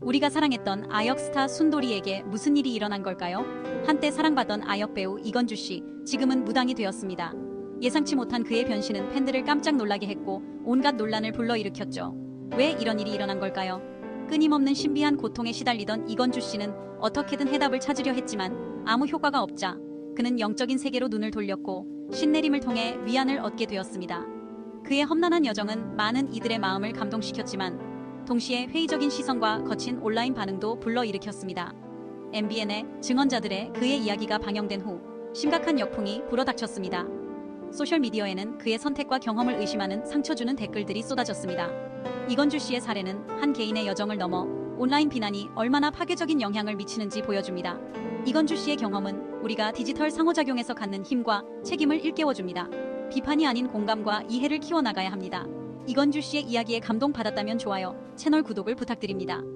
우리가 사랑했던 아역 스타 순돌이에게 무슨 일이 일어난 걸까요? 한때 사랑받던 아역 배우 이건주 씨, 지금은 무당이 되었습니다. 예상치 못한 그의 변신은 팬들을 깜짝 놀라게 했고 온갖 논란을 불러일으켰죠. 왜 이런 일이 일어난 걸까요? 끊임없는 신비한 고통에 시달리던 이건주 씨는 어떻게든 해답을 찾으려 했지만 아무 효과가 없자 그는 영적인 세계로 눈을 돌렸고 신내림을 통해 위안을 얻게 되었습니다. 그의 험난한 여정은 많은 이들의 마음을 감동시켰지만 동시에 회의적인 시선과 거친 온라인 반응도 불러일으켰습니다. MBN의 증언자들의 그의 이야기가 방영된 후 심각한 역풍이 불어닥쳤습니다. 소셜미디어에는 그의 선택과 경험을 의심하는 상처주는 댓글들이 쏟아졌습니다. 이건주 씨의 사례는 한 개인의 여정을 넘어 온라인 비난이 얼마나 파괴적인 영향을 미치는지 보여줍니다. 이건주 씨의 경험은 우리가 디지털 상호작용에서 갖는 힘과 책임을 일깨워줍니다. 비판이 아닌 공감과 이해를 키워나가야 합니다. 이건주 씨의 이야기에 감동받았다면 좋아요, 채널 구독을 부탁드립니다.